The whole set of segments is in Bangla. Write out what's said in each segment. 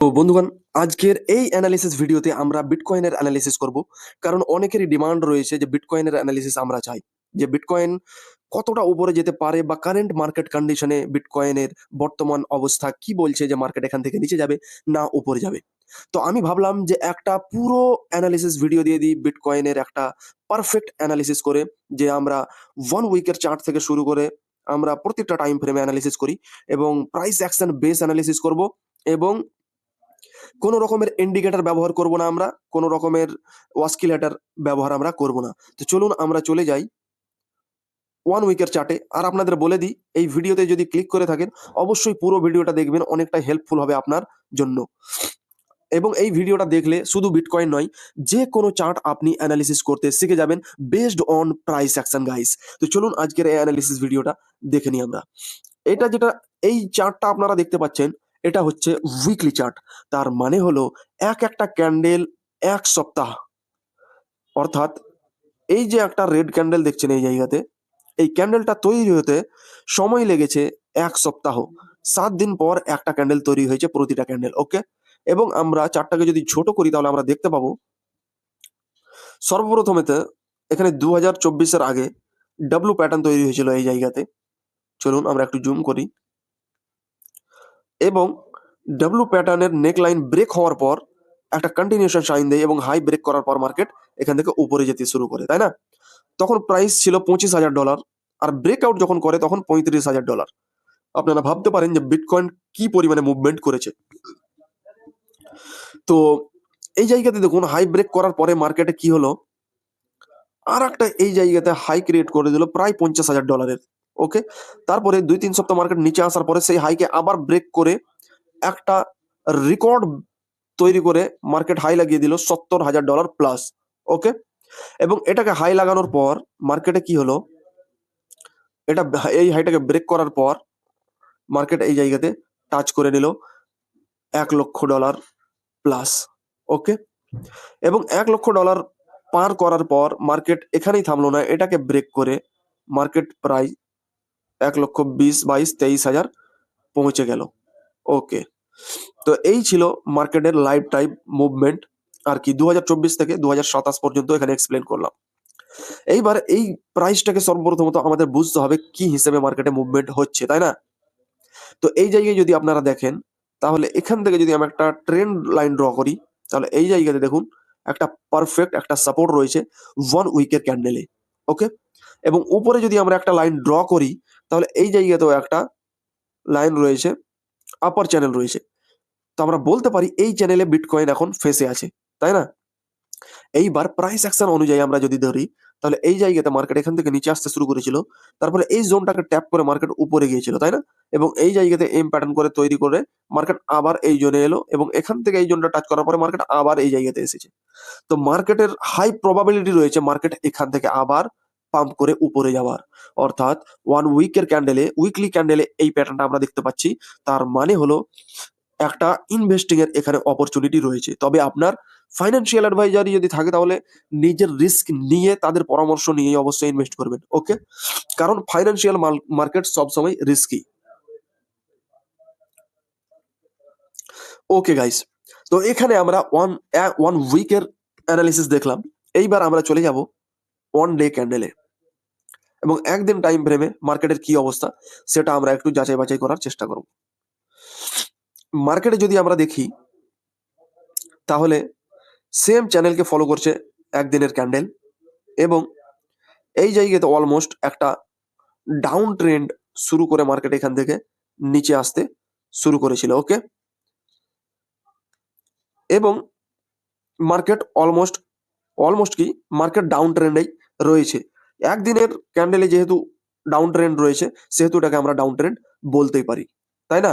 তো বন্ধুগণ, আজকের এই অ্যানালিসিস ভিডিওতে আমরা বিটকয়েনের অ্যানালিসিস করব। কারণ অনেকেরই ডিমান্ড রয়েছে যে বিটকয়েনের অ্যানালিসিস আমরা চাই। যে বিটকয়েন কতটা উপরে যেতে পারে বা কারেন্ট মার্কেট কন্ডিশনে বিটকয়েনের বর্তমান অবস্থা কি বলছে যে মার্কেট এখান থেকে নিচে যাবে না উপরে যাবে। তো আমি ভাবলাম যে একটা পুরো অ্যানালিসিস ভিডিও দিয়ে দিই বিটকয়েনের একটা পারফেক্ট অ্যানালিসিস করে, যে আমরা ওয়ান উইকের চার্ট থেকে শুরু করে আমরা প্রত্যেকটা টাইম ফ্রেমে অ্যানালিসিস করি এবং প্রাইস অ্যাকশন বেস অ্যানালিসিস করব এবং কোনো রকমের ইন্ডিকেটার ব্যবহার করব না আমরা, কোনো রকমের ওয়াস্কিলেটার ব্যবহার আমরা করব না। তো চলুন আমরা চলে যাই ওয়ান উইকের চার্টে আর আপনাদের বলে দিই, এই ভিডিওতে যদি ক্লিক করে থাকেন, অবশ্যই পুরো ভিডিওটা দেখবেন, অনেকটা হেল্পফুল হবে আপনার জন্য। এবং এই ভিডিওটা দেখলে শুধু বিটকয়েন নয়, যে কোনো চার্ট আপনি অ্যানালিসিস করতে শিখে যাবেন based on price action guys তো চলুন আজকের এই অ্যানালিসিস ভিডিওটা দেখে নিই আমরা। এটা যেটা, এই চার্টটা আপনারা দেখতে পাচ্ছেন এটা হচ্ছে উইকলি চার্ট তার মানে হলো এক একটা ক্যান্ডেল এক সপ্তাহ। অর্থাৎ এই যে একটা রেড ক্যান্ডেল দেখছেন এই জায়গাতে, এই ক্যান্ডেলটা তৈরি হতে সময় লেগেছে এক সপ্তাহ। সাত দিন পর একটা ক্যান্ডেল তৈরি হয়েছে প্রতিটা ক্যান্ডেল ওকে এবং আমরা চারটাকে যদি ছোট করি তাহলে আমরা দেখতে পাবো, সর্বপ্রথমেতে এখানে দু হাজার চব্বিশের আগে ডাব্লু প্যাটার্ন তৈরি হয়েছিল এই জায়গাতে। চলুন আমরা একটু জুম করি। এবং ডাব্লু প্যাটার্নের নেক লাইন ব্রেক হওয়ার পর একটা কন্টিনিউশন সাইন দেয় এবং হাই ব্রেক করার পর মার্কেট এখান থেকে উপরে যেতে শুরু করে, তাই না? তখন প্রাইস ছিল পঁচিশ হাজার ডলার আর ব্রেকআউট যখন করে তখন পঁয়ত্রিশ হাজার ডলার আপনারা ভাবতে পারেন যে বিটকয়েন কি পরিমাণে মুভমেন্ট করেছে। তো এই জায়গাতে দেখুন হাই ব্রেক করার পরে মার্কেটে কি হলো? আর একটা এই জায়গাতে হাই ক্রিয়েট করে দিল প্রায় পঞ্চাশ হাজার ডলারের ওকে তারপরে দুই, তিন সপ্তাহ মার্কেট নিচে আসার পরে সেই হাইকে আবার ব্রেক করে একটা রেকর্ড তৈরি করে মার্কেট হাই লাগিয়ে দিল সত্তর হাজার ডলার প্লাস ওকে এবং এটাকে হাই লাগানোর পর মার্কেটে কি হলো? এটা এই হাইটাকে ব্রেক করার পর মার্কেট এই জায়গাতে টাচ করে নিল এক লক্ষ ডলার প্লাস ওকে এবং এক লক্ষ ডলার পার করার পর মার্কেট এখানেই থামলো না, এটাকে ব্রেক করে মার্কেট প্রায় এক লক্ষ বিশ বাইশ তেইশ হাজার পৌঁছে গেল। ওকে। তো এই ছিল মার্কেটের লাইফ টাইম মুভমেন্ট। আর কি দু হাজার চব্বিশ থেকে দু হাজার সাতাশ পর্যন্ত এখানে এক্সপ্লেন করলাম। এইবার এই প্রাইসটাকে সর্বপ্রথমত আমাদের বুঝতে হবে কি হিসেবে মার্কেটে মুভমেন্ট হচ্ছে, তাই না? তো এই জায়গায় যদি আপনারা দেখেন, তাহলে এখান থেকে যদি আমি একটা ট্রেন্ড লাইন ড্র করি, তাহলে এই জায়গাতে দেখুন একটা পারফেক্ট একটা সাপোর্ট রয়েছে ওয়ান উইকের ক্যান্ডেলে ওকে? এবং উপরে যদি আমরা একটা লাইন ড্র করি তাহলে এই জায়গাতেও একটা লাইন রয়েছে আপার চ্যানেল রয়েছে। তো আমরা বলতে পারি এই চ্যানেলে বিটকয়েন এখন ফেসে আছে, তাই না? এইবার প্রাইস অ্যাকশন অনুযায়ী আমরা যদি ধরি, তাহলে এই জায়গাতে মার্কেট এখান থেকে নিচে আসতে শুরু করেছিল, তারপরে এই জোনটাকে ট্যাপ করে মার্কেট উপরে গিয়েছিল, তাই না? এবং এই জায়গাতে এম প্যাটার্ন করে তৈরি করে মার্কেট আবার এই জোনে এলো এবং এখান থেকে এই জোনটা টাচ করার পরে মার্কেট আবার এই জায়গাতে এসেছে। তো মার্কেটের হাই প্রবাবিলিটি রয়েছে মার্কেট এখান থেকে আবার পাম্প করে উপরে যাওয়ার। অর্থাৎ ওয়ান উইকের ক্যান্ডেলে উইকলি ক্যান্ডেলে এই প্যাটার্নটা আমরা দেখতে পাচ্ছি। তার মানে হলো একটা ইনভেস্টিং এর এখানে অপরচুনিটি রয়েছে। তবে আপনার ফাইন্যান্সিয়াল অ্যাডভাইজারি যদি থাকে তাহলে নিজের রিস্ক নিয়ে তাদের পরামর্শ নিয়ে অবশ্যই ইনভেস্ট করবেন ওকে কারণ ফাইন্যান্সিয়াল মার্কেট সবসময় রিস্কি ওকে গাইস তো এখানে আমরা ওয়ান ওয়ান উইকের অ্যানালিসিস দেখলাম। এইবার আমরা চলে যাব ওয়ান ডে ক্যান্ডেলে এবং একদিন টাইম ফ্রেমে মার্কেটের কি অবস্থা, সেটা আমরা একটু যাচাই বাছাই করার চেষ্টা করব। মার্কেটে যদি আমরা দেখি, তাহলে সেম চ্যানেলকে ফলো করছে একদিনের ক্যান্ডেল এবং এই জায়গাতে অলমোস্ট একটা ডাউন ট্রেন্ড শুরু করে মার্কেট এখান থেকে নিচে আসতে শুরু করেছিল ওকে এবং মার্কেট অলমোস্ট অলমোস্ট কি মার্কেট ডাউন ট্রেন্ডেই রয়েছে। একদিনের ক্যান্ডেলে যেহেতু ডাউন ট্রেন্ড রয়েছে, সেহেতু এটাকে আমরা ডাউন ট্রেন্ড বলতেই পারি, তাই না?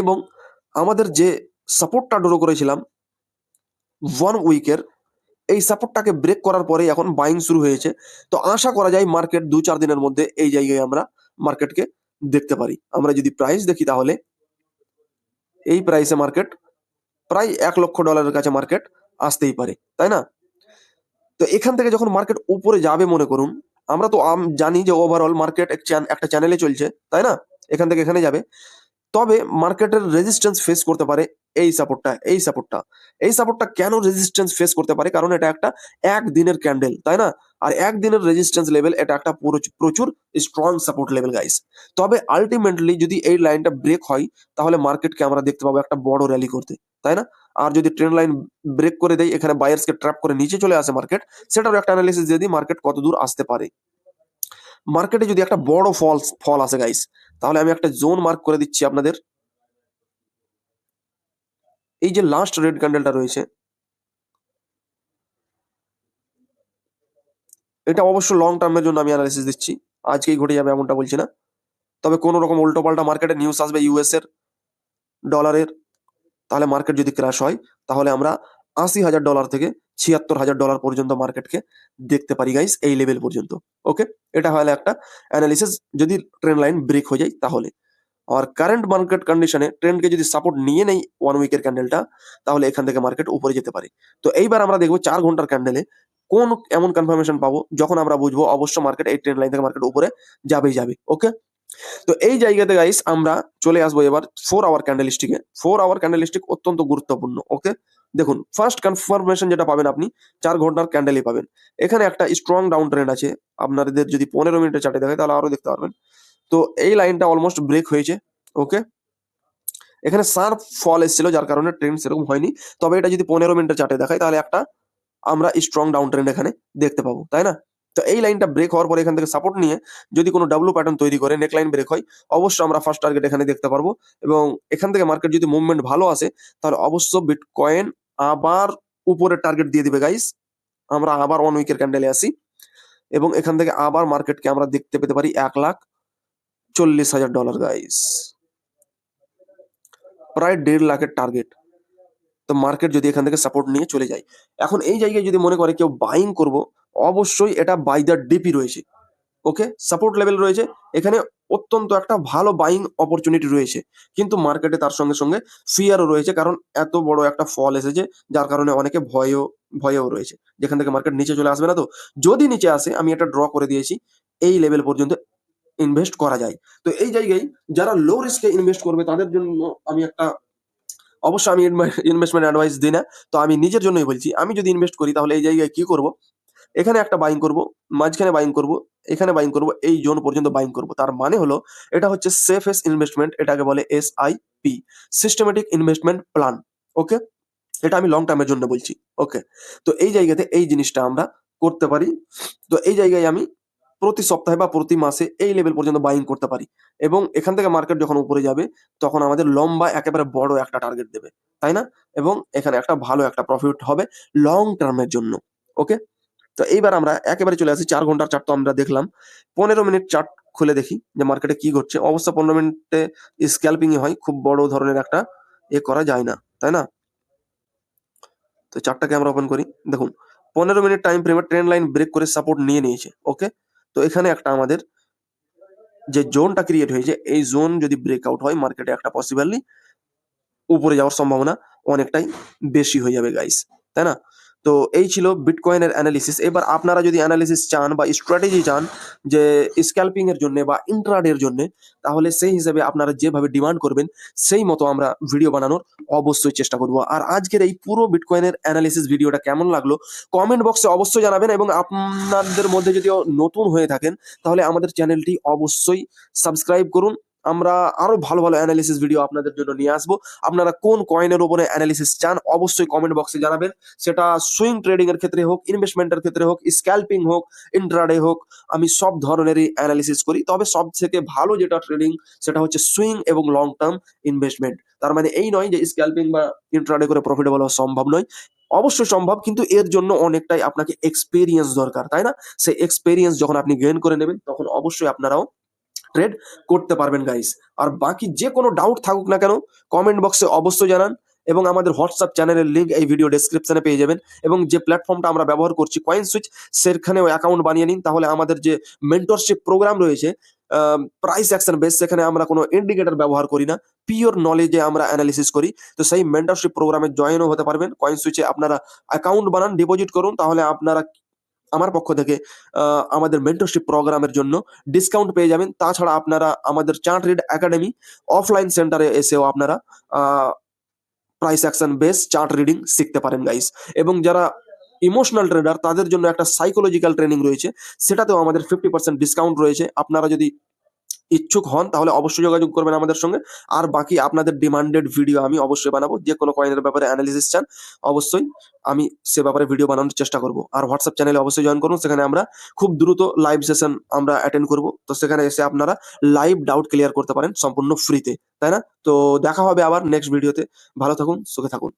এবং আমাদের যে সাপোর্টটা ড্র করেছিলাম ওয়ান উইকের এই সাপোর্টটাকে ব্রেক করার পরে এখন বাইং শুরু হয়েছে। তো আশা করা যায় মার্কেট দু চার দিনের মধ্যে এই জায়গায় আমরা মার্কেটকে দেখতে পারি। আমরা যদি প্রাইস দেখি তাহলে, এই প্রাইসে মার্কেট প্রায় এক লক্ষ ডলারের কাছে মার্কেট আসতেই পারে, তাই না? তো এখান থেকে যখন মার্কেট উপরে যাবে মনে করুন, আমরা তো জানি যে ওভারঅল মার্কেট একটা চ্যানেলে চলছে, তাই না? এখান থেকে এখানে যাবে। তবে মার্কেটের রেজিস্ট্যান্স ফেস করতে পারে এই সাপোর্টটা এই সাপোর্টটা এই সাপোর্টটা কেন রেজিস্ট্যান্স ফেস করতে পারে? কারণ এটা একটা এক দিনের ক্যান্ডেল তাই না? আর এক দিনের রেজিস্ট্যান্স লেভেল এটা একটা প্রচুর স্ট্রং সাপোর্ট লেভেল গাইস তবে আলটিমেটলি যদি এই লাইনটা ব্রেক হয়, তাহলে মার্কেটকে আমরা দেখতে পাবো একটা বড় র্যালি করতে, তাই না? আর যদি ট্রেন লাইন ব্রেক করে দেয়, এখানে বায়ার্সকে ট্র্যাপ করে নিচে চলে আসে মার্কেট সেটারও একটা অ্যানালিসিস দিয়ে দিই মার্কেট কত দূর আসতে পারে। মার্কেটে যদি একটা বড় ফল ফল আসে গাইস তাহলে আমি একটা জোন মার্ক করে দিচ্ছি আপনাদের। এই যে লাস্ট রেড ক্যান্ডেলটা রয়েছে, এটা অবশ্য লং টার্মের জন্য আমি অ্যানালিসিস দিচ্ছি, আজকেই ঘটে যাবে এমনটা বলছি না। তবে কোনো রকম উল্টো পাল্টা মার্কেটে নিউজ আসবে ইউএস এর ডলারের তাহলে মার্কেট যদি ক্র্যাশ হয়, তাহলে আমরা আশি হাজার ডলার থেকে ছিয়াত্তর হাজার ডলার পর্যন্ত মার্কেটকে দেখতে পারি গাইস এই লেভেল পর্যন্ত ওকে এটা হলে একটা অ্যানালিসিস যদি ট্রেন লাইন ব্রেক হয়ে যায় তাহলে। আর কারেন্ট মার্কেট কন্ডিশনে ট্রেন্ডকে যদি সাপোর্ট নিয়ে নেই ওয়ান উইকের ক্যান্ডেলটা তাহলে এখান থেকে মার্কেট উপরে যেতে পারে। তো এইবার আমরা দেখব চার ঘণ্টার ক্যান্ডেলে কোন এমন কনফার্মেশন পাবো, যখন আমরা বুঝব অবশ্য মার্কেট এই ট্রেন লাইন থেকে মার্কেট উপরে যাবেই যাবে ওকে তো এই জায়গাতে গাইস আমরা চলে আসব এবার ফোর আওয়ার ক্যান্ডেলিস্টিকে ফোর আওয়ার ক্যান্ডেলিস্টিক অত্যন্ত গুরুত্বপূর্ণ ওকে দেখুন ফার্স্ট কনফার্মেশন যেটা পাবেন আপনি, চার ঘণ্টার ক্যান্ডেলই পাবেন। এখানে একটা স্ট্রং ডাউন ট্রেন্ড আছে, আপনাদের যদি পনেরো মিনিটের চার্টে দেখে তাহলে আরও দেখতে পারবেন। তো এই লাইনটা অলমোস্ট ব্রেক হয়েছে ওকে এখানে শার্প ফল এসেছিল, যার কারণে ট্রেন্ড সেরকম হয়নি। তবে এটা যদি পনেরো মিনিটের চার্টে দেখায় তাহলে একটা আমরা স্ট্রং ডাউন ট্রেন্ড এখানে দেখতে পাবো, তাই না? তো এই লাইনটা ব্রেক হওয়ার পরে এখান থেকে সাপোর্ট নিয়ে যদি কোনো ডাব্লু প্যাটার্ন তৈরি করে নেক লাইন ব্রেক হয়, অবশ্যই আমরা ফার্স্ট টার্গেট এখানে দেখতে পারব এবং এখান থেকে মার্কেট যদি মুভমেন্ট ভালো আসে, তাহলে অবশ্য বিটকয়েন আবার উপরে টার্গেট দিয়ে দিবে গাইস আমরা আবার ওয়ান উইকের ক্যান্ডেলে আসি এবং এখান থেকে আবার মার্কেটকে আমরা দেখতে পেতে পারি এক লাখ চল্লিশ হাজার ডলার গাইস প্রায় দেড় লাখের টার্গেট তো মার্কেট যদি এখান থেকে সাপোর্ট নিয়ে চলে যায়। এখন এই জায়গায় যদি মনে করে কেউ বাইং করব অবশ্যই এটা বাই দ্য ডিপি রয়েছে। ওকে সাপোর্ট লেভেল রয়েছে। এখানে অত্যন্ত একটা ভালো বাইং অপরচুনিটি রয়েছে। কিন্তু মার্কেটে তার সঙ্গে সঙ্গে ফিয়ারও রয়েছে কারণ এত বড় একটা ফল এসেছে, যার কারণে অনেকে ভয়ও, ভয়েও রয়েছে। যেখান থেকে মার্কেট নিচে চলে আসবে না তো? যদি নিচে আসে, আমি একটা ড্র করে দিয়েছি, এই লেভেল পর্যন্ত ইনভেস্ট করা যায়। তো এই জায়গায় যারা লো রিস্কে ইনভেস্ট করবে, তাদের জন্য আমি একটা, অবশ্যই আমি ইনভেস্টমেন্ট অ্যাডভাইস দিই না। তো আমি নিজের জন্যই বলছি, আমি যদি ইনভেস্ট করি, তাহলে এই জায়গায় কি করব? এখানে একটা বাইং করব, মাঝখানে বাইং করব, এখানে বাইং করব, এই জোন পর্যন্ত বাইং করব। তার মানে হলো, এটা হচ্ছে সেফেস্ট ইনভেস্টমেন্ট এটাকে বলে S I P systematic investment plan okay এটা আমি লং টার্মের জন্য বলছি ওকে তো এই জায়গাতে এই জিনিসটা আমরা করতে পারি। তো এই জায়গায় আমি প্রতি সপ্তাহে বা প্রতি মাসে এই লেভেল পর্যন্ত বাইং করতে পারি। এবং এখান থেকে মার্কেট যখন উপরে যাবে, তখন আমাদের লম্বা একেবারে বড় একটা টার্গেট দেবে, তাই না? এবং এখানে একটা ভালো একটা প্রফিট হবে লং টার্মের জন্য ওকে তো এইবার আমরা একেবারে চলে আসি, চার ঘণ্টার চার্ট তো আমরা দেখলাম। পনেরো মিনিট চার্ট খুলে দেখি যে মার্কেটে কি ঘটছে। অবশ্য পনেরো মিনিটে স্ক্যাল্পিং হয়, খুব বড় ধরনের একটা এ করা যায় না, তাই না? তো চারটাকে আমরা ওপেন করি। দেখুন, পনেরো মিনিট টাইম ফ্রেমে ট্রেন লাইন ব্রেক করে সাপোর্ট নিয়ে নিয়েছে ওকে তো এখানে একটা আমাদের যে জোনটা ক্রিয়েট হয়েছে, এই জোন যদি ব্রেকআউট হয় মার্কেটে একটা পসিবলি উপরে যাওয়ার সম্ভাবনা অনেকটাই বেশি হয়ে যাবে গাইস তাই না? তো এই ছিল বিটকয়েনের অ্যানালিসিস এবার আপনারা যদি অ্যানালিসিস চান বা স্ট্র্যাটেজি চান যে স্ক্যাল্পিং জন্য বা ইন্ট্রাডের জন্য, তাহলে সেই হিসেবে আপনারা যেভাবে ডিমান্ড করবেন, সেই মতো আমরা ভিডিও বানানোর অবশ্যই চেষ্টা করব। আর আজকের এই পুরো বিটকয়েনের অ্যানালিসিস ভিডিওটা কেমন লাগল কমেন্ট বক্সে অবশ্যই জানাবেন এবং আপনাদের মধ্যে যদি নতুন হয়ে থাকেন, তাহলে আমাদের চ্যানেলটি অবশ্যই সাবস্ক্রাইব করুন। আমরা আরও ভালো ভালো অ্যানালিসিস ভিডিও আপনাদের জন্য নিয়ে আসব। আপনারা কোন কয়েনের উপরে অ্যানালিসিস চান, অবশ্যই কমেন্ট বক্সে জানাবেন। সেটা সুইং ট্রেডিং এর ক্ষেত্রে হোক ইনভেস্টমেন্টের ক্ষেত্রে হোক স্ক্যাল্পিং হোক ইন্ট্রাডে হোক, আমি সব ধরনেরই অ্যানালিসিস করি। তবে সব থেকে ভালো যেটা ট্রেডিং সেটা হচ্ছে সুইং এবং লং টার্ম ইনভেস্টমেন্ট তার মানে এই নয় যে স্ক্যাল্পিং বা ইন্ট্রাডে করে প্রফিটেবল হওয়া সম্ভব নয়। অবশ্যই সম্ভব, কিন্তু এর জন্য অনেকটাই আপনাকে এক্সপেরিয়েন্স দরকার, তাই না? সেই এক্সপেরিয়েন্স যখন আপনি গেইন করে নেবেন, তখন অবশ্যই আপনারাও ট্রেড করতে পারবেন গাইস আর বাকি যে কোনো ডাউট থাকুক না কেন কমেন্ট বক্সে অবশ্যই জানান এবং আমাদের হোয়াটসঅ্যাপ চ্যানেলের লিঙ্ক এই ভিডিও ডেসক্রিপশনে পেয়ে যাবেন এবং যে প্ল্যাটফর্মটা আমরা ব্যবহার করছি কয়েন সুইচ সেখানেও অ্যাকাউন্ট বানিয়ে নিন। তাহলে আমাদের যে মেন্টরশিপ প্রোগ্রাম রয়েছে প্রাইস অ্যাকশন বেস সেখানে আমরা কোনো ইন্ডিকেটর ব্যবহার করি না। পিওর নলেজে আমরা অ্যানালিসিস করি। তো সেই মেন্টরশিপ প্রোগ্রামে জয়েনও হতে পারবেন। কয়েন সুইচে আপনারা অ্যাকাউন্ট বানান ডিপোজিট করুন। তাহলে আপনারা আমার পক্ষ থেকে আমাদের মেন্টরশিপ প্রোগ্রামের জন্য ডিসকাউন্ট পেয়ে যাবেন। তাছাড়া আপনারা আমাদের চার্ট রিড একাডেমি অফলাইন সেন্টারে এসেও আপনারা price action base chart reading শিখতে পারেন গাইস এবং যারা ইমোশনাল ট্রেডার তাদের জন্য একটা সাইকোলজিক্যাল ট্রেনিং রয়েছে। সেটাতেও আমাদের ফিফটি পার্সেন্ট ডিসকাউন্ট রয়েছে। আপনারা যদি ইচ্ছুক হন, তাহলে অবশ্যই যোগাযোগ করবেন আমাদের সঙ্গে। আর বাকি আপনাদের ডিমান্ডেড ভিডিও আমি অবশ্যই বানাবো, যে কোনো কয়েনের ব্যাপারে অ্যানালিসিস চান, অবশ্যই আমি সে ব্যাপারে ভিডিও বানানোর চেষ্টা করব। আর হোয়াটসঅ্যাপ চ্যানেলে অবশ্যই জয়েন করুন, সেখানে আমরা খুব দ্রুত লাইভ সেশন আমরা অ্যাটেন্ড করব। তো সেখানে এসে আপনারা লাইভ ডাউট ক্লিয়ার করতে পারেন, সম্পূর্ণ ফ্রিতে তাই না? তো দেখা হবে আবার নেক্সট ভিডিওতে ভালো থাকুন, সুখে থাকুন।